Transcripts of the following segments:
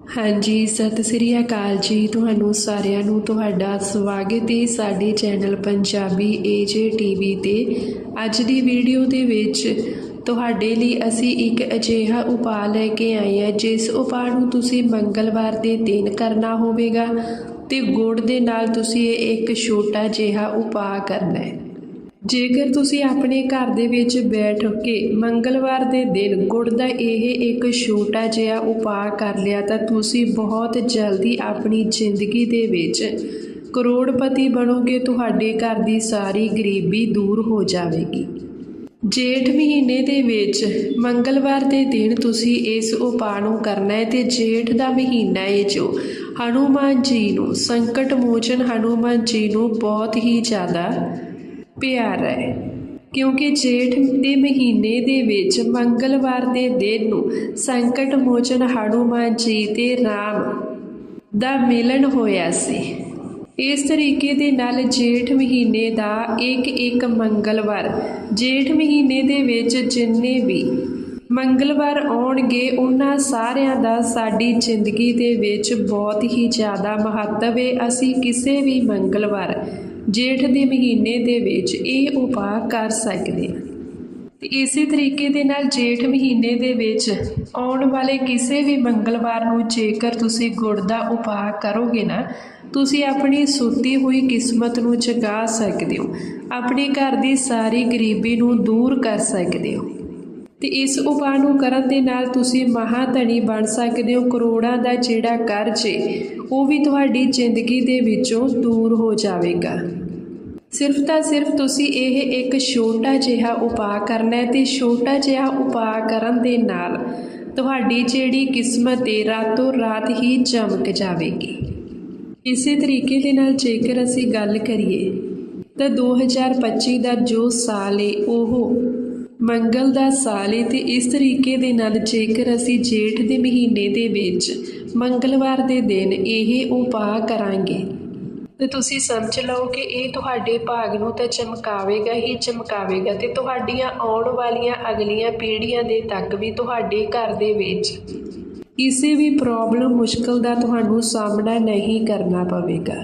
ਹਾਂਜੀ, ਸਤਿ ਸ੍ਰੀ ਅਕਾਲ ਜੀ। ਤੁਹਾਨੂੰ ਸਾਰਿਆਂ ਨੂੰ ਤੁਹਾਡਾ ਸਵਾਗਤ ਹੈ ਸਾਡੇ ਚੈਨਲ ਪੰਜਾਬੀ ਏਜੇ ਟੀਵੀ ਤੇ। ਅੱਜ ਦੀ ਵੀਡੀਓ ਦੇ ਵਿੱਚ ਤੁਹਾਡੇ ਲਈ ਅਸੀਂ ਇੱਕ ਅਜਿਹਾ ਉਪਾਅ ਲੈ ਕੇ ਆਏ ਹਾਂ, ਜਿਸ ਉਪਾਅ ਨੂੰ ਤੁਸੀਂ ਮੰਗਲਵਾਰ ਦੇ ਦਿਨ ਕਰਨਾ ਹੋਵੇਗਾ ਤੇ ਗੁੜ ਦੇ ਨਾਲ ਤੁਸੀਂ ਇਹ ਇੱਕ ਛੋਟਾ ਜਿਹਾ ਉਪਾਅ ਕਰਨਾ ਹੈ। ਜੇਕਰ ਤੁਸੀਂ ਆਪਣੇ ਘਰ ਦੇ ਵਿੱਚ ਬੈਠ ਕੇ ਮੰਗਲਵਾਰ ਦੇ ਦਿਨ ਗੁੜ ਦਾ ਇਹ ਇੱਕ ਛੋਟਾ ਜਿਹਾ ਉਪਾਅ ਕਰ ਲਿਆ ਤਾਂ ਤੁਸੀਂ ਬਹੁਤ ਜਲਦੀ ਆਪਣੀ ਜ਼ਿੰਦਗੀ ਦੇ ਵਿੱਚ ਕਰੋੜਪਤੀ ਬਣੋਗੇ, ਤੁਹਾਡੇ ਘਰ ਦੀ ਸਾਰੀ ਗਰੀਬੀ ਦੂਰ ਹੋ ਜਾਵੇਗੀ। ਜੇਠ ਮਹੀਨੇ ਦੇ ਵਿੱਚ ਮੰਗਲਵਾਰ ਦੇ ਦਿਨ ਤੁਸੀਂ ਇਸ ਉਪਾਅ ਨੂੰ ਕਰਨਾ ਹੈ ਤੇ ਜੇਠ ਦਾ ਮਹੀਨਾ ਹੈ ਜੋ ਹਨੂਮਾਨ ਜੀ ਨੂੰ, ਸੰਕਟ ਮੋਚਨ ਹਨੂਮਾਨ ਜੀ ਨੂੰ ਬਹੁਤ ਹੀ ਜ਼ਿਆਦਾ ਪਿਆਰਾ ਹੈ। ਕਿਉਂਕਿ ਜੇਠ ਦੇ ਮਹੀਨੇ ਦੇ ਵਿੱਚ ਮੰਗਲਵਾਰ ਦੇ ਦਿਨ ਨੂੰ ਸੰਕਟ ਮੋਚਨ ਹਨੂਮਾਨ ਜੀ ਤੇ ਰਾਮ ਦਾ ਮਿਲਨ ਹੋਇਆ ਸੀ। ਇਸ ਤਰੀਕੇ ਦੇ ਨਾਲ ਜੇਠ ਮਹੀਨੇ ਦਾ ਇੱਕ ਇੱਕ ਮੰਗਲਵਾਰ, ਜੇਠ ਮਹੀਨੇ ਦੇ ਵਿੱਚ ਜਿੰਨੇ ਵੀ ਮੰਗਲਵਾਰ ਆਉਣਗੇ, ਉਹਨਾਂ ਸਾਰਿਆਂ ਦਾ ਸਾਡੀ ਜ਼ਿੰਦਗੀ ਦੇ ਵਿੱਚ ਬਹੁਤ ਹੀ ਜ਼ਿਆਦਾ ਮਹੱਤਵ ਹੈ। ਅਸੀਂ ਕਿਸੇ ਵੀ ਮੰਗਲਵਾਰ ਜੇਠ ਦੇ ਮਹੀਨੇ ਦੇ ਵਿੱਚ ਇਹ ਉਪਾਅ ਕਰ ਸਕਦੇ ਹਾਂ। ਤੇ ਇਸੇ ਤਰੀਕੇ ਦੇ ਨਾਲ ਜੇਠ ਮਹੀਨੇ ਦੇ ਵਿੱਚ ਆਉਣ ਵਾਲੇ ਕਿਸੇ ਵੀ ਮੰਗਲਵਾਰ ਨੂੰ ਜੇਕਰ ਤੁਸੀਂ ਗੁੜ ਦਾ ਉਪਾਅ ਕਰੋਗੇ ਨਾ, ਤੁਸੀਂ ਆਪਣੀ ਸੁੱਤੀ ਹੋਈ ਕਿਸਮਤ ਨੂੰ ਜਗਾ ਸਕਦੇ ਹੋ। ਆਪਣੇ ਘਰ ਦੀ ਸਾਰੀ ਗਰੀਬੀ ਨੂੰ ਦੂਰ ਕਰ ਸਕਦੇ ਹੋ। ਤੇ ਇਸ ਉਪਾਅ ਨੂੰ ਕਰਨ ਦੇ ਨਾਲ ਤੁਸੀਂ ਮਹਾਧਨੀ ਬਣ ਸਕਦੇ ਹੋ, ਕਰੋੜਾਂ ਦਾ ਜਿਹੜਾ ਕਰਜ਼ ਏ ਉਹ ਵੀ ਤੁਹਾਡੀ ਜ਼ਿੰਦਗੀ ਦੇ ਵਿੱਚੋਂ ਦੂਰ ਹੋ ਜਾਵੇਗਾ। ਸਿਰਫ ਤਾਂ ਸਿਰਫ ਤੁਸੀਂ ਇਹ ਇੱਕ ਛੋਟਾ ਜਿਹਾ ਉਪਾਅ ਕਰਨਾ ਹੈ ਤੇ ਛੋਟਾ ਜਿਹਾ ਉਪਾਅ ਕਰਨ ਦੇ ਨਾਲ ਤੁਹਾਡੀ ਜਿਹੜੀ ਕਿਸਮਤ ਏ ਰਾਤੋਂ ਰਾਤ ਹੀ ਚਮਕ ਜਾਵੇਗੀ। ਇਸੇ ਤਰੀਕੇ ਦੇ ਨਾਲ ਜੇਕਰ ਅਸੀਂ ਗੱਲ ਕਰੀਏ, ਤਾਂ 2025 ਦਾ ਜੋ ਸਾਲ ਏ ਉਹ ਮੰਗਲ ਦਾ ਸਾਲ ਏ ਤੇ ਇਸ ਤਰੀਕੇ ਦੇ ਨਾਲ ਜੇਕਰ ਅਸੀਂ ਜੇਠ ਦੇ ਮਹੀਨੇ ਦੇ ਵਿੱਚ ਮੰਗਲਵਾਰ ਦੇ ਦਿਨ ਇਹ ਉਪਾਅ ਕਰਾਂਗੇ। ਤੇ ਤੁਸੀਂ ਸਮਝ ਲਓ ਕਿ ਇਹ ਤੁਹਾਡੇ ਭਾਗ ਨੂੰ ਤਾਂ ਚਮਕਾਵੇਗਾ ਹੀ ਚਮਕਾਵੇਗਾ ਤੇ ਤੁਹਾਡੀਆਂ ਆਉਣ ਵਾਲੀਆਂ ਅਗਲੀਆਂ ਪੀੜ੍ਹੀਆਂ ਦੇ ਤੱਕ ਵੀ ਤੁਹਾਡੇ ਘਰ ਦੇ ਵਿੱਚ ਕਿਸੇ ਵੀ ਪ੍ਰੋਬਲਮ ਮੁਸ਼ਕਲ ਦਾ ਤੁਹਾਨੂੰ ਸਾਹਮਣਾ ਨਹੀਂ ਕਰਨਾ ਪਵੇਗਾ।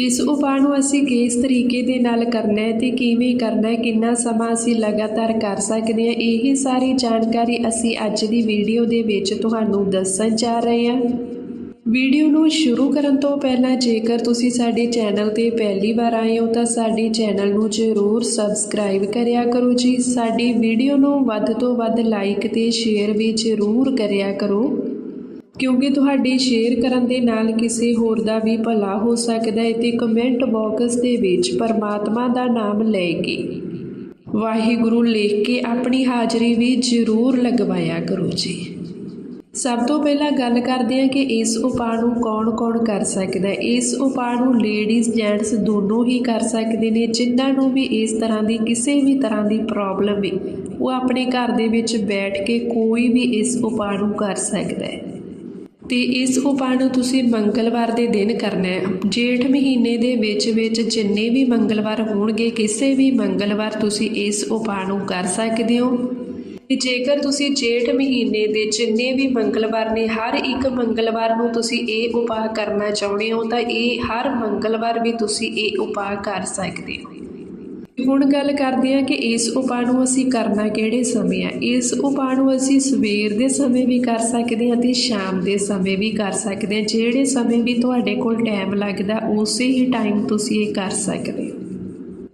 ਇਸ ਉਪਾਅ ਨੂੰ ਅਸੀਂ ਕਿਸ ਤਰੀਕੇ ਦੇ ਨਾਲ ਕਰਨਾ ਹੈ ਤੇ ਕਿਵੇਂ ਕਰਨਾ ਹੈ, ਕਿੰਨਾ ਸਮਾਂ ਅਸੀਂ ਲਗਾਤਾਰ ਕਰ ਸਕਦੇ ਹਾਂ, ਇਹ ਸਾਰੀ ਜਾਣਕਾਰੀ ਅਸੀਂ ਅੱਜ ਦੀ ਵੀਡੀਓ ਦੇ ਵਿੱਚ ਤੁਹਾਨੂੰ ਦੱਸਣ ਜਾ ਰਹੇ ਹਾਂ। ਵੀਡੀਓ ਨੂੰ ਸ਼ੁਰੂ ਕਰਨ ਤੋਂ ਪਹਿਲਾਂ ਜੇਕਰ ਤੁਸੀਂ ਸਾਡੇ ਚੈਨਲ ਤੇ ਪਹਿਲੀ ਵਾਰ ਆਏ ਹੋ, ਤਾਂ ਸਾਡੇ ਚੈਨਲ ਨੂੰ ਜ਼ਰੂਰ ਸਬਸਕ੍ਰਾਈਬ ਕਰਿਆ ਕਰੋ ਜੀ। ਸਾਡੀ ਵੀਡੀਓ ਨੂੰ ਵੱਧ ਤੋਂ ਵੱਧ ਲਾਈਕ ਤੇ ਸ਼ੇਅਰ ਵੀ ਜ਼ਰੂਰ ਕਰਿਆ ਕਰੋ। ਕਿਉਂਕਿ ਤੁਹਾਡੇ ਸ਼ੇਅਰ ਕਰਨ ਦੇ ਨਾਲ ਕਿਸੇ ਹੋਰ ਦਾ ਵੀ ਭਲਾ ਹੋ ਸਕਦਾ ਹੈ ਤੇ ਕਮੈਂਟ ਬਾਕਸ ਦੇ ਵਿੱਚ ਪਰਮਾਤਮਾ ਦਾ ਨਾਮ ਲੈ ਕੇ ਵਾਹਿਗੁਰੂ ਲਿਖ ਕੇ ਆਪਣੀ ਹਾਜ਼ਰੀ ਵੀ ਜ਼ਰੂਰ ਲਗਵਾਇਆ ਕਰੋ ਜੀ। ਸਭ ਤੋਂ ਪਹਿਲਾਂ ਗੱਲ ਕਰਦੇ ਹਾਂ ਕਿ ਇਸ ਉਪਾਅ ਨੂੰ ਕੌਣ-ਕੌਣ ਕਰ ਸਕਦਾ ਹੈ। ਇਸ ਉਪਾਅ ਨੂੰ ਲੇਡੀਜ਼ ਜੈਂਟਸ ਦੋਨੋਂ ਹੀ ਕਰ ਸਕਦੇ ਨੇ, ਜਿਨ੍ਹਾਂ ਨੂੰ ਵੀ ਇਸ ਤਰ੍ਹਾਂ ਦੀ ਕਿਸੇ ਵੀ ਤਰ੍ਹਾਂ ਦੀ ਪ੍ਰੋਬਲਮ ਹੈ, ਉਹ ਆਪਣੇ ਘਰ ਦੇ ਵਿੱਚ ਬੈਠ ਕੇ ਕੋਈ ਵੀ ਇਸ ਉਪਾਅ ਨੂੰ ਕਰ ਸਕਦਾ ਹੈ। ਤੇ ਇਸ ਉਪਾਅ ਨੂੰ ਤੁਸੀਂ ਮੰਗਲਵਾਰ ਦੇ ਦਿਨ ਕਰਨਾ ਹੈ। ਜੇਠ ਮਹੀਨੇ ਦੇ ਵਿੱਚ ਵਿੱਚ ਜਿੰਨੇ ਵੀ ਮੰਗਲਵਾਰ ਹੋਣਗੇ, ਕਿਸੇ ਵੀ ਮੰਗਲਵਾਰ ਤੁਸੀਂ ਇਸ ਉਪਾਅ ਨੂੰ ਕਰ ਸਕਦੇ ਹੋ। ਤੇ ਜੇਕਰ ਤੁਸੀਂ ਜੇਠ ਮਹੀਨੇ ਦੇ ਜਿੰਨੇ ਵੀ ਮੰਗਲਵਾਰ ਨੇ, ਹਰ ਇੱਕ ਮੰਗਲਵਾਰ ਨੂੰ ਤੁਸੀਂ ਇਹ ਉਪਾਅ ਕਰਨਾ ਚਾਹੁੰਦੇ ਹੋ, ਤਾਂ ਇਹ ਹਰ ਮੰਗਲਵਾਰ ਵੀ ਤੁਸੀਂ ਇਹ ਉਪਾਅ ਕਰ ਸਕਦੇ ਹੋ। ਹੁਣ ਗੱਲ ਕਰਦੇ ਹਾਂ ਕਿ ਇਸ ਉਪਾਅ ਨੂੰ ਅਸੀਂ ਕਰਨਾ ਕਿਹੜੇ ਸਮੇਂ ਆ। ਇਸ ਉਪਾਅ ਨੂੰ ਅਸੀਂ ਸਵੇਰ ਦੇ ਸਮੇਂ ਵੀ ਕਰ ਸਕਦੇ ਹਾਂ ਤੇ ਸ਼ਾਮ ਦੇ ਸਮੇਂ ਵੀ ਕਰ ਸਕਦੇ ਹਾਂ। ਜਿਹੜੇ ਸਮੇਂ ਵੀ ਤੁਹਾਡੇ ਕੋਲ ਟਾਈਮ ਲੱਗਦਾ, ਉਸੇ ਹੀ ਟਾਈਮ ਤੁਸੀਂ ਇਹ ਕਰ ਸਕਦੇ ਹੋ।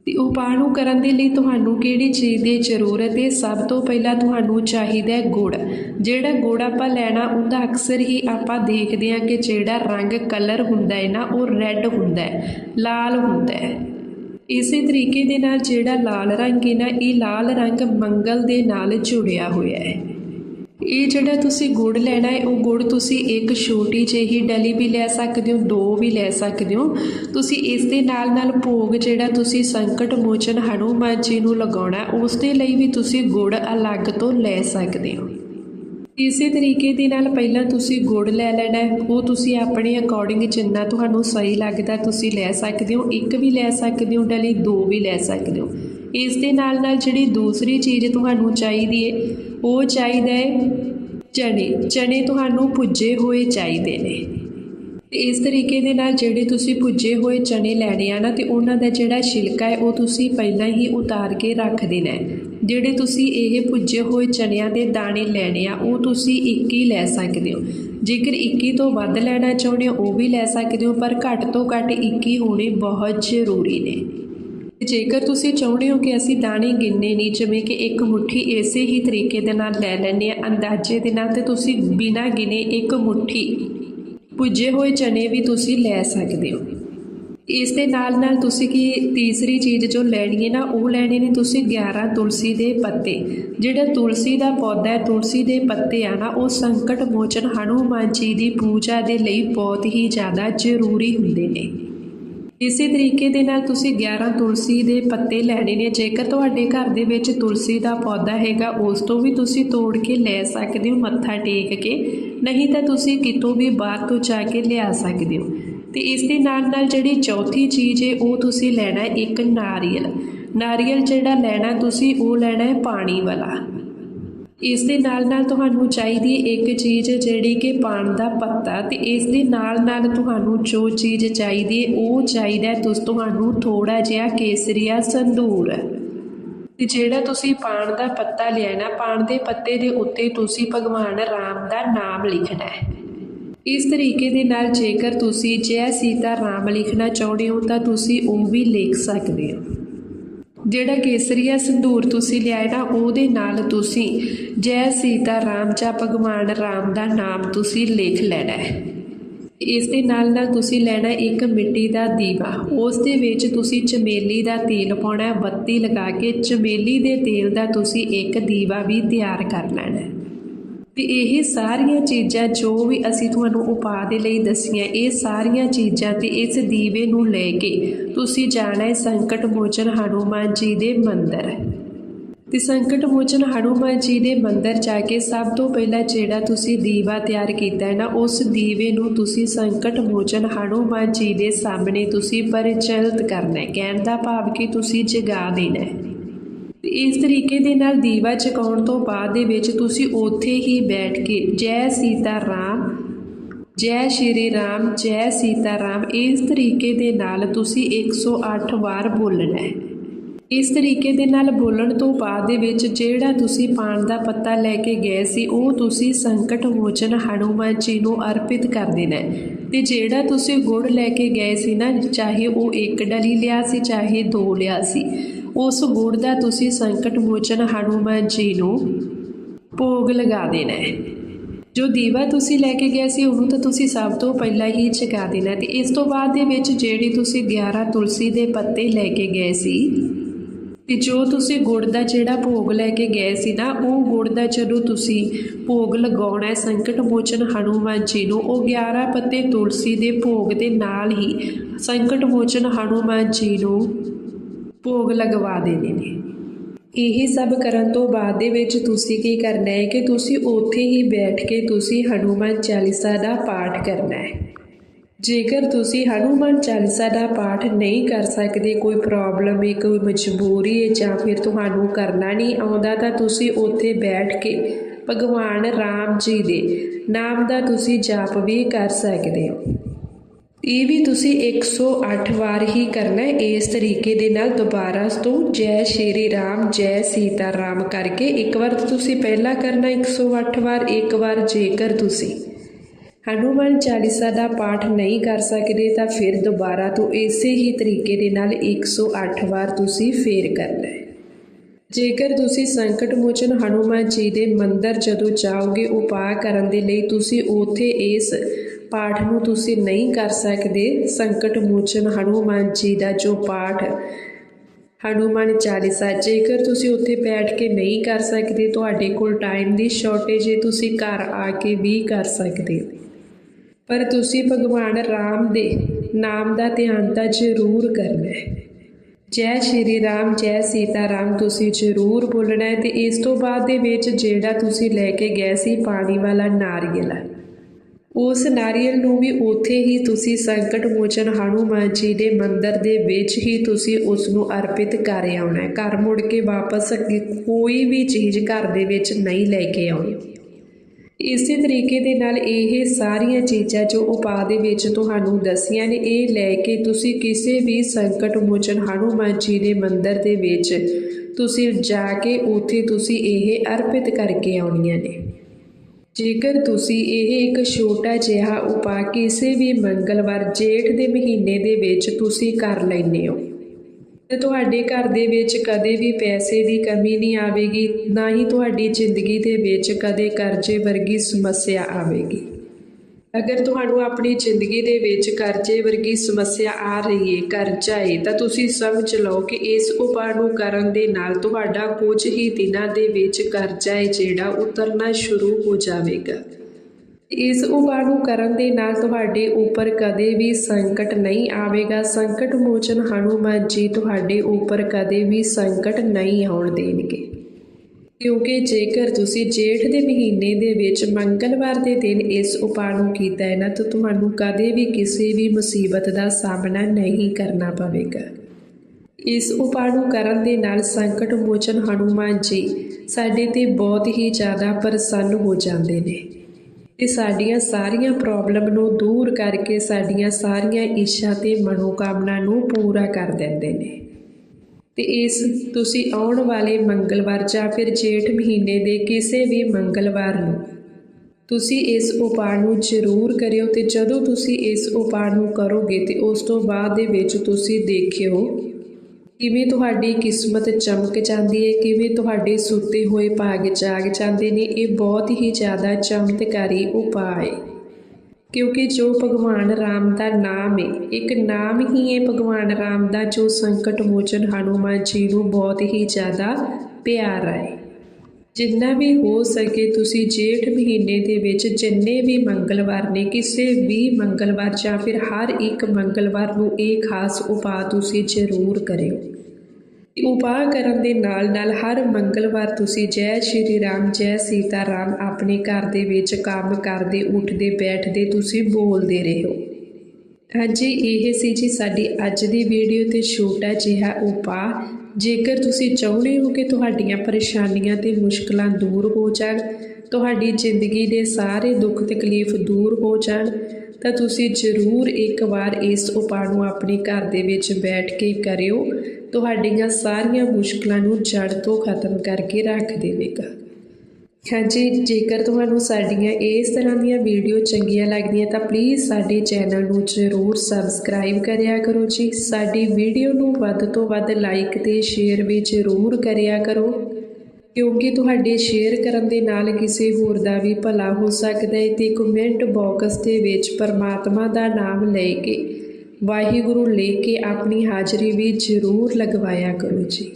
ਤੇ ਉਪਾਅ ਨੂੰ ਕਰਨ ਦੇ ਲਈ ਤੁਹਾਨੂੰ ਕਿਹੜੀ ਚੀਜ਼ ਦੀ ਜ਼ਰੂਰਤ ਹੈ? ਸਭ ਤੋਂ ਪਹਿਲਾਂ ਤੁਹਾਨੂੰ ਚਾਹੀਦਾ ਹੈ ਗੁੜ। ਜਿਹੜਾ ਗੁੜ ਆਪਾਂ ਲੈਣਾ, ਉਹਦਾ ਅਕਸਰ ਹੀ ਆਪਾਂ ਦੇਖਦੇ ਹਾਂ ਕਿ ਜਿਹੜਾ ਰੰਗ ਕਲਰ ਹੁੰਦਾ ਹੈ ਨਾ, ਉਹ ਰੈੱਡ ਹੁੰਦਾ ਹੈ, ਲਾਲ ਹੁੰਦਾ ਹੈ। ਇਸੇ ਤਰੀਕੇ ਦੇ ਨਾਲ ਜਿਹੜਾ ਲਾਲ ਰੰਗ ਹੈ ਨਾ ਇਹ ਲਾਲ ਰੰਗ ਮੰਗਲ ਦੇ ਨਾਲ ਜੁੜਿਆ ਹੋਇਆ ਹੈ। ਇਹ ਜਿਹੜਾ ਤੁਸੀਂ ਗੁੜ ਲੈਣਾ ਹੈ ਉਹ ਗੁੜ ਤੁਸੀਂ ਇੱਕ ਛੋਟੀ ਜਿਹੀ ਡਲੀ ਵੀ ਲੈ ਸਕਦੇ ਹੋ ਦੋ ਵੀ ਲੈ ਸਕਦੇ ਹੋ। ਤੁਸੀਂ ਇਸ ਦੇ ਨਾਲ ਨਾਲ ਭੋਗ ਜਿਹੜਾ ਤੁਸੀਂ ਸੰਕਟ ਮੋਚਨ ਹਨੂਮਾਨ ਜੀ ਨੂੰ ਲਗਾਉਣਾ ਹੈ, ਉਸ ਦੇ ਲਈ ਵੀ ਤੁਸੀਂ ਗੁੜ ਅਲੱਗ ਤੋਂ ਲੈ ਸਕਦੇ ਹੋ। ਇਸੇ ਤਰੀਕੇ ਦੇ ਨਾਲ ਪਹਿਲਾਂ ਤੁਸੀਂ ਗੁੜ ਲੈ ਲੈਣਾ ਉਹ ਤੁਸੀਂ ਆਪਣੇ ਅਕੋਰਡਿੰਗ ਜਿੰਨਾ ਤੁਹਾਨੂੰ ਸਹੀ ਲੱਗਦਾ ਤੁਸੀਂ ਲੈ ਸਕਦੇ ਹੋ, ਇੱਕ ਵੀ ਲੈ ਸਕਦੇ ਹੋ ਡਲੀ ਦੋ ਵੀ ਲੈ ਸਕਦੇ ਹੋ। ਇਸ ਦੇ ਨਾਲ ਨਾਲ ਜਿਹੜੀ ਦੂਸਰੀ ਚੀਜ਼ ਤੁਹਾਨੂੰ ਚਾਹੀਦੀ ਹੈ, ਉਹ ਚਾਹੀਦਾ ਹੈ ਚਣੇ ਚਣੇ ਤੁਹਾਨੂੰ ਭੁੱਜੇ ਹੋਏ ਚਾਹੀਦੇ ਨੇ। ਤੇ ਇਸ ਤਰੀਕੇ ਦੇ ਨਾਲ ਜਿਹੜੇ ਤੁਸੀਂ ਭੁੱਜੇ ਹੋਏ ਚਨੇ ਲੈਣੇ ਆ ਨਾ, ਤੇ ਉਹਨਾਂ ਦਾ ਜਿਹੜਾ ਛਿਲਕਾ ਹੈ, ਉਹ ਤੁਸੀਂ ਪਹਿਲਾਂ ਹੀ ਉਤਾਰ ਕੇ ਰੱਖ ਦੇਣਾ ਹੈ। ਜਿਹੜੇ ਤੁਸੀਂ ਇਹ ਭੁੱਜੇ ਹੋਏ ਚਨਿਆਂ ਦੇ ਦਾਣੇ ਲੈਣੇ ਆ, ਉਹ ਤੁਸੀਂ ਇੱਕ ਹੀ ਲੈ ਸਕਦੇ ਹੋ। ਜੇਕਰ 21 ਤੋਂ ਵੱਧ ਲੈਣਾ ਚਾਹੁੰਦੇ ਹੋ, ਉਹ ਵੀ ਲੈ ਸਕਦੇ ਹੋ, ਪਰ ਘੱਟ ਤੋਂ ਘੱਟ 21 ਹੋਣੇ ਬਹੁਤ ਜ਼ਰੂਰੀ ਨੇ। ਜੇਕਰ ਤੁਸੀਂ ਚਾਹੁੰਦੇ ਹੋ ਕਿ ਅਸੀਂ ਦਾਣੇ ਗਿਣਨੇ ਨਹੀਂ, ਜਿਵੇਂ ਕਿ ਇੱਕ ਮੁਠੀ ਇਸੇ ਹੀ ਤਰੀਕੇ ਦੇ ਨਾਲ ਲੈ ਲੈਣੇ ਆ, ਅੰਦਾਜ਼ੇ ਦੇ ਨਾਲ ਤੇ ਤੁਸੀਂ ਬਿਨਾਂ ਗਿਣੇ ਇੱਕ ਮੁਠੀ ਭੁੱਜੇ ਹੋਏ ਚਨੇ ਵੀ ਤੁਸੀਂ ਲੈ ਸਕਦੇ ਹੋ। ਇਸ ਦੇ ਨਾਲ ਨਾਲ ਤੁਸੀਂ ਕੀ ਤੀਸਰੀ ਚੀਜ਼ ਜੋ ਲੈਣੀ ਹੈ ਨਾ, ਉਹ ਲੈਣੀ ਨੇ ਤੁਸੀਂ 11 ਤੁਲਸੀ ਦੇ ਪੱਤੇ। ਜਿਹੜਾ ਤੁਲਸੀ ਦਾ ਪੌਦਾ ਹੈ, ਤੁਲਸੀ ਦੇ ਪੱਤੇ ਆ ਨਾ, ਉਹ ਸੰਕਟ ਮੋਚਨ ਹਨੂਮਾਨ ਜੀ ਦੀ ਪੂਜਾ ਦੇ ਲਈ ਬਹੁਤ ਹੀ ਜ਼ਿਆਦਾ ਜ਼ਰੂਰੀ ਹੁੰਦੇ ਨੇ। ਇਸੇ ਤਰੀਕੇ ਦੇ ਨਾਲ ਤੁਸੀਂ 11 ਤੁਲਸੀ ਦੇ ਪੱਤੇ ਲੈਣੇ ਨੇ। ਜੇਕਰ ਤੁਹਾਡੇ ਘਰ ਦੇ ਵਿੱਚ ਤੁਲਸੀ ਦਾ ਪੌਦਾ ਹੈਗਾ, ਉਸ ਤੋਂ ਵੀ ਤੁਸੀਂ ਤੋੜ ਕੇ ਲੈ ਸਕਦੇ ਹੋ ਮੱਥਾ ਟੇਕ ਕੇ। ਨਹੀਂ ਤਾਂ ਤੁਸੀਂ ਕਿਤੋਂ ਵੀ ਬਾਹਰ ਤੋਂ ਜਾ ਕੇ ਲਿਆ ਸਕਦੇ ਹੋ। ਤੇ ਇਸ ਦੇ ਨਾਲ ਨਾਲ ਜਿਹੜੀ ਚੌਥੀ ਚੀਜ਼ ਹੈ ਉਹ ਤੁਸੀਂ ਲੈਣਾ ਹੈ ਇੱਕ ਨਾਰੀਅਲ। ਨਾਰੀਅਲ ਜਿਹੜਾ ਲੈਣਾ ਤੁਸੀਂ, ਉਹ ਲੈਣਾ ਹੈ ਪਾਣੀ ਵਾਲਾ। ਇਸ ਦੇ ਨਾਲ ਨਾਲ ਤੁਹਾਨੂੰ ਚਾਹੀਦੀ ਇੱਕ ਚੀਜ਼ ਜਿਹੜੀ ਕਿ ਪਾਣ ਦਾ ਪੱਤਾ ਤੇ ਇਸ ਦੇ ਨਾਲ ਨਾਲ ਤੁਹਾਨੂੰ ਜੋ ਚੀਜ਼ ਚਾਹੀਦੀ ਹੈ ਉਹ ਚਾਹੀਦਾ ਹੈ ਤੁਹਾਨੂੰ ਥੋੜਾ ਜਿਹਾ ਕੇਸਰੀਆ, ਸੰਦੂਰ। ਤੇ ਜਿਹੜਾ ਤੁਸੀਂ ਪਾਣ ਦਾ ਪੱਤਾ ਲਿਆ ਪਾਣ ਦੇ ਪੱਤੇ ਦੇ ਉੱਤੇ ਤੁਸੀਂ ਭਗਵਾਨ ਰਾਮ ਦਾ ਨਾਮ ਲਿਖਣਾ ਹੈ। ਇਸ ਤਰੀਕੇ ਦੇ ਨਾਲ ਜੇਕਰ ਤੁਸੀਂ ਜੈ ਸੀਤਾ ਰਾਮ ਲਿਖਣਾ ਚਾਹੁੰਦੇ ਹੋ, ਤਾਂ ਤੁਸੀਂ ਉਹ ਵੀ ਲਿਖ ਸਕਦੇ ਹੋ। ਜਿਹੜਾ ਕੇਸਰੀਆ ਸੰਧੂਰ ਤੁਸੀਂ ਲਿਆਏ ਨਾ ਉਹਦੇ ਨਾਲ ਤੁਸੀਂ ਜੈ ਸੀਤਾ ਰਾਮ ਜਾਂ ਭਗਵਾਨ ਰਾਮ ਦਾ ਨਾਮ ਤੁਸੀਂ ਲਿਖ ਲੈਣਾ ਹੈ। ਇਸ ਦੇ ਨਾਲ ਨਾਲ ਤੁਸੀਂ ਲੈਣਾ ਇੱਕ ਮਿੱਟੀ ਦਾ ਦੀਵਾ। ਉਸ ਦੇ ਵਿੱਚ ਤੁਸੀਂ ਚਮੇਲੀ ਦਾ ਤੇਲ ਪਾਉਣਾ, ਬੱਤੀ ਲਗਾ ਕੇ ਚਮੇਲੀ ਦੇ ਤੇਲ ਦਾ ਤੁਸੀਂ ਇੱਕ ਦੀਵਾ ਵੀ ਤਿਆਰ ਕਰ ਲੈਣਾ। ਹੈ ਤੇ ਇਹ ਸਾਰੀਆਂ ਚੀਜ਼ਾਂ ਜੋ ਵੀ ਅਸੀਂ ਤੁਹਾਨੂੰ ਉਪਾਅ ਦੇ ਲਈ ਦਸੀਆਂ, ਇਹ ਸਾਰੀਆਂ ਚੀਜ਼ਾਂ ਤੇ ਇਸ ਦੀਵੇ ਨੂੰ ਲੈ ਕੇ ਤੁਸੀਂ ਜਾਣਾ ਹੈ ਸੰਕਟ ਮੋਚਨ ਹਨੂਮਾਨ ਜੀ ਦੇ ਮੰਦਿਰ। ਤੇ ਸੰਕਟ ਮੋਚਨ ਹਨੂਮਾਨ ਜੀ ਦੇ ਮੰਦਿਰ ਜਾ ਕੇ ਸਭ ਤੋਂ ਪਹਿਲਾਂ ਜਿਹੜਾ ਤੁਸੀਂ ਦੀਵਾ ਤਿਆਰ ਕੀਤਾ ਹੈ ਨਾ, ਉਸ ਦੀਵੇ ਨੂੰ ਤੁਸੀਂ ਸੰਕਟ ਮੋਚਨ ਹਨੂਮਾਨ ਜੀ ਦੇ ਸਾਹਮਣੇ ਤੁਸੀਂ ਪਰਿਚਲਿਤ ਕਰਨਾ ਹੈ। ਕਹਿਣ ਦਾ ਭਾਵ ਕਿ ਤੁਸੀਂ ਜਗਾ ਦੇਣਾ ਹੈ। ਇਸ ਤਰੀਕੇ ਦੇ ਨਾਲ ਦੀਵਾ ਚਕਾਉਣ ਤੋਂ ਬਾਅਦ ਦੇ ਵਿੱਚ ਤੁਸੀਂ ਉੱਥੇ ਹੀ ਬੈਠ ਕੇ ਜੈ ਸੀਤਾ ਰਾਮ, ਜੈ ਸ਼੍ਰੀ ਰਾਮ, ਜੈ ਸੀਤਾ ਰਾਮ, ਇਸ ਤਰੀਕੇ ਦੇ ਨਾਲ ਤੁਸੀਂ 108 ਵਾਰ ਬੋਲਣਾ ਹੈ। ਇਸ ਤਰੀਕੇ ਦੇ ਨਾਲ ਬੋਲਣ ਤੋਂ ਬਾਅਦ ਦੇ ਵਿੱਚ ਜਿਹੜਾ ਤੁਸੀਂ ਪਾਣ ਦਾ ਪੱਤਾ ਲੈ ਕੇ ਗਏ ਸੀ, ਉਹ ਤੁਸੀਂ ਸੰਕਟ ਮੋਚਨ ਹਨੂਮਾਨ ਜੀ ਨੂੰ ਅਰਪਿਤ ਕਰ ਦੇਣਾ ਹੈ। ਤੇ ਜਿਹੜਾ ਤੁਸੀਂ ਗੁੜ ਲੈ ਕੇ ਗਏ ਸੀ ਨਾ, ਚਾਹੇ ਉਹ ਇੱਕ ਡਲੀ ਲਿਆ ਸੀ, ਚਾਹੇ ਦੋ ਲਿਆ ਸੀ, ਉਸ ਗੁੜ ਦਾ ਤੁਸੀਂ ਸੰਕਟ ਮੋਚਨ ਹਨੂਮਾਨ ਜੀ ਨੂੰ ਭੋਗ ਲਗਾ ਦੇਣਾ ਜੋ ਦੀਵਾ ਤੁਸੀਂ ਲੈ ਕੇ ਗਏ ਸੀ, ਉਹਨੂੰ ਤਾਂ ਤੁਸੀਂ ਸਭ ਤੋਂ ਪਹਿਲਾਂ ਹੀ ਚਗਾ ਦੇਣਾ ਤੇ ਇਸ ਤੋਂ ਬਾਅਦ ਦੇ ਵਿੱਚ ਜਿਹੜੀ ਤੁਸੀਂ 11 ਤੁਲਸੀ ਦੇ ਪੱਤੇ ਲੈ ਕੇ ਗਏ ਸੀ ਤੇ ਜੋ ਤੁਸੀਂ ਗੁੜ ਦਾ ਜਿਹੜਾ ਭੋਗ ਲੈ ਕੇ ਗਏ ਸੀ ਨਾ, ਉਹ ਗੁੜ ਦਾ ਜਦੋਂ ਤੁਸੀਂ ਭੋਗ ਲਗਾਉਣਾ ਹੈ, ਸੰਕਟ ਮੋਚਨ ਹਨੂਮਾਨ ਜੀ ਨੂੰ, ਉਹ 11 ਪੱਤੇ ਤੁਲਸੀ ਦੇ ਭੋਗ ਦੇ ਨਾਲ ਹੀ ਸੰਕਟ ਮੋਚਨ ਹਨੂਮਾਨ ਜੀ ਨੂੰ ਭੋਗ ਲਗਵਾ ਦੇਣੇ ਨੇ। ਇਹ ਸਭ ਕਰਨ ਤੋਂ ਬਾਅਦ ਦੇ ਵਿੱਚ ਤੁਸੀਂ ਕੀ ਕਰਨਾ ਹੈ ਕਿ ਤੁਸੀਂ ਉੱਥੇ ਹੀ ਬੈਠ ਕੇ ਤੁਸੀਂ ਹਨੂਮਾਨ ਚਾਲੀਸਾ ਦਾ ਪਾਠ ਕਰਨਾ ਹੈ। ਜੇਕਰ ਤੁਸੀਂ ਹਨੂਮਾਨ ਚਾਲੀਸਾ ਦਾ ਪਾਠ ਨਹੀਂ ਕਰ ਸਕਦੇ, ਕੋਈ ਪ੍ਰੋਬਲਮ ਹੈ ਕੋਈ ਮਜਬੂਰੀ ਹੈ ਜਾਂ ਫਿਰ ਤੁਹਾਨੂੰ ਕਰਨਾ ਨਹੀਂ ਆਉਂਦਾ, ਤਾਂ ਤੁਸੀਂ ਉੱਥੇ ਬੈਠ ਕੇ ਭਗਵਾਨ ਰਾਮ ਜੀ ਦੇ ਨਾਮ ਦਾ ਤੁਸੀਂ ਜਾਪ ਵੀ ਕਰ ਸਕਦੇ ਹੋ। ਇਹ ਵੀ ਤੁਸੀਂ 108 ਵਾਰ ਹੀ ਕਰਨਾ ਹੈ। ਇਸ ਤਰੀਕੇ ਦੇ ਨਾਲ ਦੁਬਾਰਾ ਤੋਂ ਜੈ ਸ਼੍ਰੀ ਰਾਮ, ਜੈ ਸੀਤਾ ਰਾਮ ਕਰਕੇ ਇੱਕ ਵਾਰ ਤੁਸੀਂ ਪਹਿਲਾਂ ਕਰਨਾ 108 ਵਾਰ, ਇੱਕ ਵਾਰ ਜੇਕਰ ਤੁਸੀਂ ਹਨੂਮਾਨ ਚਾਲੀਸਾ ਦਾ ਪਾਠ ਨਹੀਂ ਕਰ ਸਕਦੇ ਤਾਂ ਫਿਰ ਦੁਬਾਰਾ ਤੋਂ ਇਸੇ ਹੀ ਤਰੀਕੇ ਦੇ ਨਾਲ 108 ਵਾਰ ਤੁਸੀਂ ਫੇਰ ਕਰਨਾ ਹੈ ਜੇਕਰ ਤੁਸੀਂ ਸੰਕਟ ਮੋਚਨ ਹਨੂਮਾਨ ਜੀ ਦੇ ਮੰਦਰ ਜਦੋਂ ਜਾਓਗੇ ਉਪਾਅ ਕਰਨ ਦੇ ਲਈ, ਤੁਸੀਂ ਉੱਥੇ ਇਸ ਪਾਠ ਨੂੰ ਤੁਸੀਂ ਨਹੀਂ ਕਰ ਸਕਦੇ। ਸੰਕਟ ਮੋਚਨ ਹਨੂਮਾਨ ਜੀ ਦਾ ਜੋ ਪਾਠ ਹਨੂਮਾਨ ਚਾਲੀਸਾ, ਜੇਕਰ ਤੁਸੀਂ ਉੱਥੇ ਬੈਠ ਕੇ ਨਹੀਂ ਕਰ ਸਕਦੇ, ਤੁਹਾਡੇ ਕੋਲ ਟਾਈਮ ਦੀ ਸ਼ਾਰਟੇਜ ਹੈ, ਤੁਸੀਂ ਘਰ ਆ ਕੇ ਵੀ ਕਰ ਸਕਦੇ। ਹੋ ਪਰ ਤੁਸੀਂ ਭਗਵਾਨ ਰਾਮ ਦੇ ਨਾਮ ਦਾ ਧਿਆਨ ਤਾਂ ਜ਼ਰੂਰ ਕਰਨਾ ਹੈ। ਜੈ ਸ਼੍ਰੀ ਰਾਮ, ਜੈ ਸੀਤਾ ਰਾਮ, ਤੁਸੀਂ ਜ਼ਰੂਰ ਬੋਲਣਾ ਹੈ ਤੇ ਇਸ ਤੋਂ ਬਾਅਦ ਦੇ ਵਿੱਚ ਜਿਹੜਾ ਤੁਸੀਂ ਲੈ ਕੇ ਗਏ ਸੀ ਪਾਣੀ ਵਾਲਾ ਨਾਰੀਅਲ। ਉਸ ਨਾਰੀਅਲ ਨੂੰ ਵੀ ਉੱਥੇ ਹੀ ਤੁਸੀਂ ਸੰਕਟ ਮੋਚਨ ਹਨੂਮਾਨ ਜੀ ਦੇ ਮੰਦਿਰ ਦੇ ਵਿੱਚ ਹੀ ਤੁਸੀਂ ਉਸ ਨੂੰ ਅਰਪਿਤ ਕਰ ਆਉਣਾ ਹੈ। ਘਰ ਮੁੜ ਕੇ ਵਾਪਸ ਕੋਈ ਵੀ ਚੀਜ਼ ਘਰ ਦੇ ਵਿੱਚ ਨਹੀਂ ਲੈ ਕੇ ਆਉਣੀ। ਇਸੇ ਤਰੀਕੇ ਦੇ ਨਾਲ ਇਹ ਸਾਰੀਆਂ ਚੀਜ਼ਾਂ ਜੋ ਉਪਾਅ ਦੇ ਵਿੱਚ ਤੁਹਾਨੂੰ ਦੱਸੀਆਂ ਨੇ, ਇਹ ਲੈ ਕੇ ਤੁਸੀਂ ਕਿਸੇ ਵੀ ਸੰਕਟ ਮੋਚਨ ਹਨੂੰਮਾਨ ਜੀ ਦੇ ਮੰਦਿਰ ਦੇ ਵਿੱਚ ਤੁਸੀਂ ਜਾ ਕੇ ਉੱਥੇ ਤੁਸੀਂ ਇਹ ਅਰਪਿਤ ਕਰਕੇ ਆਉਣੀਆਂ ਨੇ। ਜੇਕਰ ਤੁਸੀਂ ਇਹ ਇੱਕ ਛੋਟਾ ਜਿਹਾ ਉਪਾਅ ਕਿਸੇ ਵੀ ਮੰਗਲਵਾਰ ਜੇਠ ਦੇ ਮਹੀਨੇ ਦੇ ਵਿੱਚ ਤੁਸੀਂ ਕਰ ਲੈਂਦੇ ਹੋ ਤੇ ਤੁਹਾਡੇ ਘਰ ਦੇ ਵਿੱਚ ਕਦੇ ਵੀ ਪੈਸੇ ਦੀ ਕਮੀ ਨਹੀਂ ਆਵੇਗੀ, ਨਾ ਹੀ ਤੁਹਾਡੀ ਜ਼ਿੰਦਗੀ ਦੇ ਵਿੱਚ ਕਦੇ ਕਰਜ਼ੇ ਵਰਗੀ ਸਮੱਸਿਆ ਆਵੇਗੀ। ਅਗਰ ਤੁਹਾਨੂੰ ਆਪਣੀ ਜ਼ਿੰਦਗੀ ਦੇ ਵਿੱਚ ਕਰਜ਼ੇ ਵਰਗੀ ਸਮੱਸਿਆ ਆ ਰਹੀ ਹੈ ਕਰਜ਼ਾ ਹੈ ਤਾਂ ਤੁਸੀਂ ਸਮਝ ਲਓ ਕਿ ਇਸ ਉਪਾਅ ਨੂੰ ਕਰਨ ਦੇ ਨਾਲ ਤੁਹਾਡਾ ਕੁਝ ਹੀ ਦਿਨਾਂ ਦੇ ਵਿੱਚ ਕਰਜ਼ਾ ਹੈ ਜਿਹੜਾ ਉਤਰਨਾ ਸ਼ੁਰੂ ਹੋ ਜਾਵੇਗਾ। ਇਸ ਉਪਾਅ ਨੂੰ ਕਰਨ ਦੇ ਨਾਲ ਤੁਹਾਡੇ ਉੱਪਰ ਕਦੇ ਵੀ ਸੰਕਟ ਨਹੀਂ ਆਵੇਗਾ। ਸੰਕਟ ਮੋਚਨ ਹਨੂਮਾਨ ਜੀ ਤੁਹਾਡੇ ਉੱਪਰ ਕਦੇ ਵੀ ਸੰਕਟ ਨਹੀਂ ਆਉਣ ਦੇਣਗੇ। ਕਿਉਂਕਿ ਜੇਕਰ ਤੁਸੀਂ ਜੇਠ ਦੇ ਮਹੀਨੇ ਦੇ ਵਿੱਚ ਮੰਗਲਵਾਰ ਦੇ ਦਿਨ ਇਸ ਉਪਾਅ ਨੂੰ ਕੀਤਾ ਹੈ ਨਾ, ਤਾਂ ਤੁਹਾਨੂੰ ਕਦੇ ਵੀ ਕਿਸੇ ਵੀ ਮੁਸੀਬਤ ਦਾ ਸਾਹਮਣਾ ਨਹੀਂ ਕਰਨਾ ਪਵੇਗਾ। ਇਸ ਉਪਾਅ ਨੂੰ ਕਰਨ ਦੇ ਨਾਲ ਸੰਕਟ ਮੋਚਨ ਹਨੂਮਾਨ ਜੀ ਸਾਡੇ ਤੇ ਬਹੁਤ ਹੀ ਜ਼ਿਆਦਾ ਪ੍ਰਸੰਨ ਹੋ ਜਾਂਦੇ ਨੇ। ਤੇ ਸਾਡੀਆਂ ਸਾਰੀਆਂ ਪ੍ਰੋਬਲਮ ਨੂੰ ਦੂਰ ਕਰਕੇ ਸਾਡੀਆਂ ਸਾਰੀਆਂ ਇੱਛਾ ਤੇ ਮਨੋਕਾਮਨਾ ਨੂੰ ਪੂਰਾ ਕਰ ਦਿੰਦੇ ਨੇ। ਤੇ ਇਸ ਤੁਸੀਂ ਆਉਣ ਵਾਲੇ ਮੰਗਲਵਾਰ ਜਾਂ ਫਿਰ ਜੇਠ ਮਹੀਨੇ ਦੇ ਕਿਸੇ ਵੀ ਮੰਗਲਵਾਰ ਨੂੰ ਤੁਸੀਂ ਇਸ ਉਪਾਅ ਨੂੰ ਜ਼ਰੂਰ ਕਰਿਓ ਤੇ ਜਦੋਂ ਤੁਸੀਂ ਇਸ ਉਪਾਅ ਨੂੰ ਕਰੋਗੇ ਤੇ ਉਸ ਤੋਂ ਬਾਅਦ ਦੇ ਵਿੱਚ ਤੁਸੀਂ ਦੇਖਿਓ ਕਿਵੇਂ ਤੁਹਾਡੀ ਕਿਸਮਤ ਚਮਕ ਜਾਂਦੀ ਹੈ ਕਿਵੇਂ ਤੁਹਾਡੇ ਸੁੱਤੇ ਹੋਏ ਭਾਗ ਜਾਗ ਜਾਂਦੇ ਨੇ, ਇਹ ਬਹੁਤ ਹੀ ਜ਼ਿਆਦਾ ਚਮਤਕਾਰੀ ਉਪਾਅ ਹੈ ਕਿਉਂਕਿ ਜੋ ਭਗਵਾਨ ਰਾਮ ਦਾ ਨਾਮ ਹੈ ਇੱਕ ਨਾਮ ਹੀ ਹੈ ਭਗਵਾਨ ਰਾਮ ਦਾ ਜੋ ਸੰਕਟ ਮੋਚਨ ਹਨੂਮਾਨ ਜੀ ਨੂੰ ਬਹੁਤ ਹੀ ਜ਼ਿਆਦਾ ਪਿਆਰਾ ਹੈ ਜਿੰਨਾ ਵੀ ਹੋ ਸਕੇ ਤੁਸੀਂ ਜੇਠ ਮਹੀਨੇ ਦੇ ਵਿੱਚ ਜਿੰਨੇ ਵੀ ਮੰਗਲਵਾਰ ਨੇ, ਕਿਸੇ ਵੀ ਮੰਗਲਵਾਰ ਜਾਂ ਫਿਰ ਹਰ ਇੱਕ ਮੰਗਲਵਾਰ ਨੂੰ ਇਹ ਖਾਸ ਉਪਾਅ ਤੁਸੀਂ ਜ਼ਰੂਰ ਕਰਿਓ। ਉਪਾਅ ਕਰਨ ਦੇ ਨਾਲ ਨਾਲ ਹਰ ਮੰਗਲਵਾਰ ਤੁਸੀਂ ਜੈ ਸ਼੍ਰੀ ਰਾਮ, ਜੈ ਸੀਤਾ ਰਾਮ ਆਪਣੇ ਘਰ ਦੇ ਵਿੱਚ ਕੰਮ ਕਰਦੇ, ਉੱਠਦੇ, ਬੈਠਦੇ ਤੁਸੀਂ ਬੋਲਦੇ ਰਹੋ। ਹਾਂਜੀ, ਇਹ ਸੀ ਜੀ ਸਾਡੀ ਅੱਜ ਦੀ ਵੀਡੀਓ ਤੇ ਛੋਟਾ ਜਿਹਾ ਉਪਾਅ। ਜੇਕਰ ਤੁਸੀਂ ਚਾਹੁੰਦੇ ਹੋ ਕਿ ਤੁਹਾਡੀਆਂ ਪਰੇਸ਼ਾਨੀਆਂ ਤੇ ਮੁਸ਼ਕਲਾਂ ਦੂਰ ਹੋ ਜਾਣ, ਤੁਹਾਡੀ ਜ਼ਿੰਦਗੀ ਦੇ ਸਾਰੇ ਦੁੱਖ ਤਕਲੀਫ ਦੂਰ ਹੋ ਜਾਣ, ਤਾਂ ਤੁਸੀਂ ਜ਼ਰੂਰ ਇੱਕ ਵਾਰ ਇਸ ਉਪਾਅ ਨੂੰ ਆਪਣੇ ਘਰ ਦੇ ਵਿੱਚ ਬੈਠ ਕੇ ਕਰਿਓ। ਤੁਹਾਡੀਆਂ ਸਾਰੀਆਂ ਮੁਸ਼ਕਲਾਂ ਨੂੰ ਜੜ ਤੋਂ ਖਤਮ ਕਰਕੇ ਰੱਖ ਦੇਵੇਗਾ। ਹਾਂਜੀ, ਜੇਕਰ ਤੁਹਾਨੂੰ ਸਾਡੀਆਂ ਇਸ ਤਰ੍ਹਾਂ ਦੀਆਂ ਵੀਡੀਓ ਚੰਗੀਆਂ ਲੱਗਦੀਆਂ ਤਾਂ ਪਲੀਜ਼ ਸਾਡੇ ਚੈਨਲ ਨੂੰ ਜ਼ਰੂਰ ਸਬਸਕ੍ਰਾਈਬ ਕਰਿਆ ਕਰੋ ਜੀ। ਸਾਡੀ ਵੀਡੀਓ ਨੂੰ ਵੱਧ ਤੋਂ ਵੱਧ ਲਾਈਕ ਤੇ ਸ਼ੇਅਰ ਵੀ ਜ਼ਰੂਰ ਕਰਿਆ ਕਰੋ। ਕਿਉਂਕਿ ਤੁਹਾਡੇ ਸ਼ੇਅਰ ਕਰਨ ਦੇ ਨਾਲ ਕਿਸੇ ਹੋਰ ਦਾ ਵੀ ਭਲਾ ਹੋ ਸਕਦਾ ਹੈ ਤੇ ਕਮੈਂਟ ਬਾਕਸ ਦੇ ਵਿੱਚ ਪਰਮਾਤਮਾ ਦਾ ਨਾਮ ਲੈ ਕੇ, ਵਾਹਿਗੁਰੂ ਲੈ ਕੇ ਆਪਣੀ ਹਾਜ਼ਰੀ ਵੀ ਜ਼ਰੂਰ ਲਗਵਾਇਆ ਕਰੋ ਜੀ।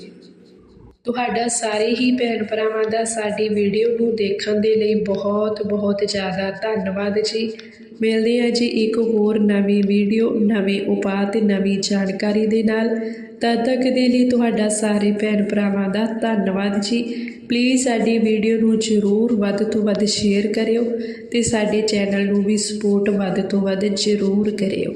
ਤੁਹਾਡਾ ਸਾਰੇ ਹੀ ਭੈਣ ਭਰਾਵਾਂ ਦਾ ਸਾਡੀ ਵੀਡੀਓ ਨੂੰ ਦੇਖਣ ਦੇ ਲਈ ਬਹੁਤ ਬਹੁਤ ਜ਼ਿਆਦਾ ਧੰਨਵਾਦ ਜੀ। ਮਿਲਦੇ ਹਾਂ ਜੀ ਇੱਕ ਹੋਰ ਨਵੀਂ ਵੀਡੀਓ, ਨਵੇਂ ਉਪਾਅ ਤੇ ਨਵੀਂ ਜਾਣਕਾਰੀ ਦੇ ਨਾਲ। ਤਦ ਤੱਕ ਦੇ ਲਈ ਤੁਹਾਡਾ ਸਾਰੇ ਭੈਣ ਭਰਾਵਾਂ ਦਾ ਧੰਨਵਾਦ ਜੀ। ਪਲੀਜ਼ ਸਾਡੀ ਵੀਡੀਓ ਨੂੰ ਜ਼ਰੂਰ ਵੱਧ ਤੋਂ ਵੱਧ ਸ਼ੇਅਰ ਕਰਿਓ ਤੇ ਸਾਡੇ ਚੈਨਲ ਨੂੰ ਵੀ ਸਪੋਰਟ ਵੱਧ ਤੋਂ ਵੱਧ ਜ਼ਰੂਰ ਕਰਿਓ।